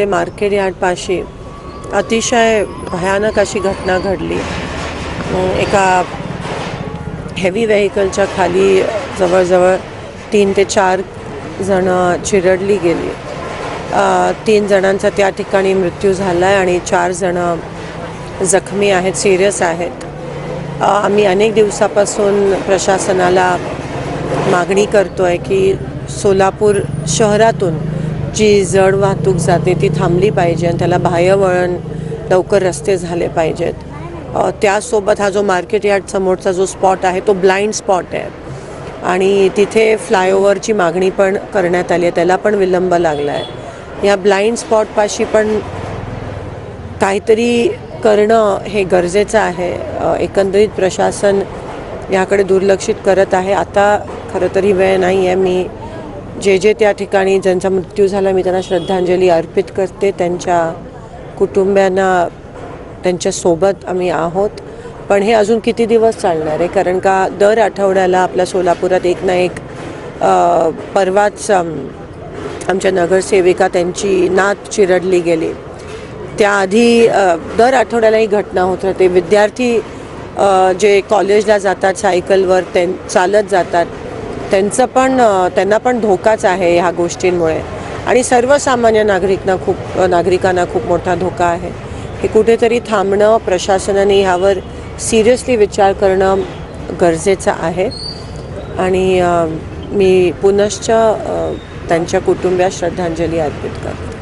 नाशिकमध्ये मार्केट यार्डपाशी अतिशय भयानक अशी घटना घडली. एका हेवी व्हेकलच्या खाली जवळजवळ तीन ते चार जणं चिरडली गेली. तीन जणांचा त्या ठिकाणी मृत्यू झाला आहे आणि चार जणं जखमी आहेत सिरियस आहेत. आम्ही अनेक दिवसापासून प्रशासनाला मागणी करतो आहे की सोलापूर शहरातून जी जड वाहतूक जाते ती थांबली पाहिजे आणि त्याला बाह्यवळण लवकर रस्ते झाले पाहिजेत. त्यासोबत हा जो मार्केट यार्ड समोरचा जो स्पॉट आहे तो ब्लाइंड स्पॉट आहे. आणि तिथे फ्लायओव्हरची मागणी पण करण्यात आली आहे त्याला पण विलंब लागला आहे या ब्लाइंड स्पॉटपाशी पण काहीतरी करणं हे गरजेचं आहे. एकंदरीत प्रशासन याकडे दुर्लक्षित करत आहे. आता खरं तरी वेळ नाही आहे मी जे जे त्या ठिकाणी ज्यांचा मृत्यू झाला मी त्यांना श्रद्धांजली अर्पित करते. त्यांच्या कुटुंबियांना त्यांच्यासोबत आम्ही आहोत. पण हे अजून किती दिवस चालणार आहे? कारण का दर आठवड्याला आपल्या सोलापुरात एक ना एक परवाच आमच्या नगरसेविका त्यांची नात चिरडली गेली. त्याआधी दर आठवड्याला ही घटना होत राहते. विद्यार्थी जे कॉलेजला जातात सायकलवर त्यां चालत जातात. त्यांचं पण त्यांना पण धोकाच आहे ह्या गोष्टींमुळे. आणि सर्वसामान्य नागरिकांना खूप नागरिकांना खूप मोठा धोका आहे. हे कुठेतरी थांबणं प्रशासनाने ह्यावर सिरियसली विचार करणं गरजेचं आहे. आणि मी पुनश्च त्यांच्या कुटुंबियास श्रद्धांजली अर्पित करते.